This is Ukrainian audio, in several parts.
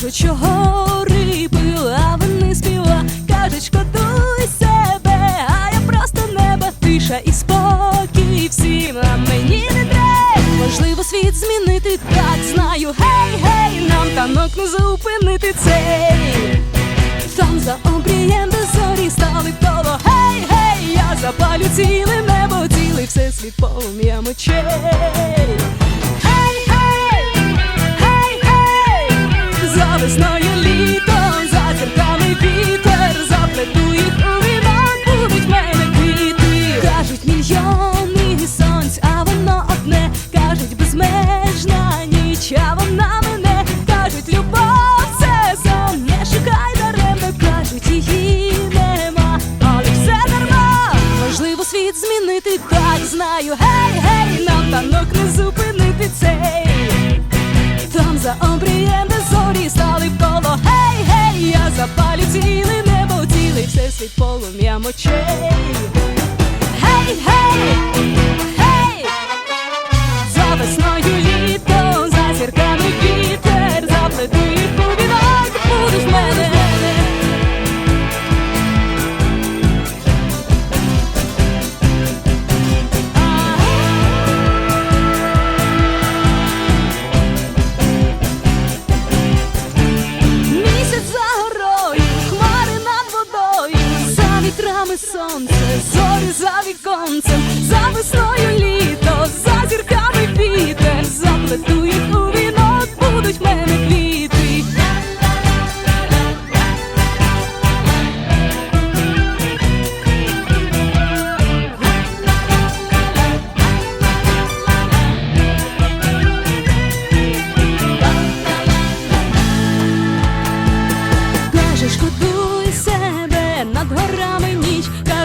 Кажуть, що гори пила, вони співа, кажуть, шкодуй себе, а я просто небо, тиша і спокій всім, а мені не треба. Можливо, світ змінити, так знаю. Гей, гей, нам танок не зупинити цей. Там за обрієм де зорі стали коло. Гей, гей, я запалю ціле небо, цілий всесвіт полум'ям очей. За весною літом, за зірками вітер, заплету їх у вінок, будуть мене квіти. Кажуть мільйони сонць, а воно одне, кажуть безмежна ніч, а вона мене, кажуть, любов це сон, не шукай даремно, кажуть, її нема, але все дарма, можливо, світ змінити, так знаю. Гей, гей, нам танок не зупинити цей. За обрієм, де зорі стали в коло. Гей, гей, я запалю ціле небо, цілий всесвіт полум'ям очей. Гей, гей, сонце, зорі за віконцем, за весною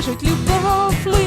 кажуть любов.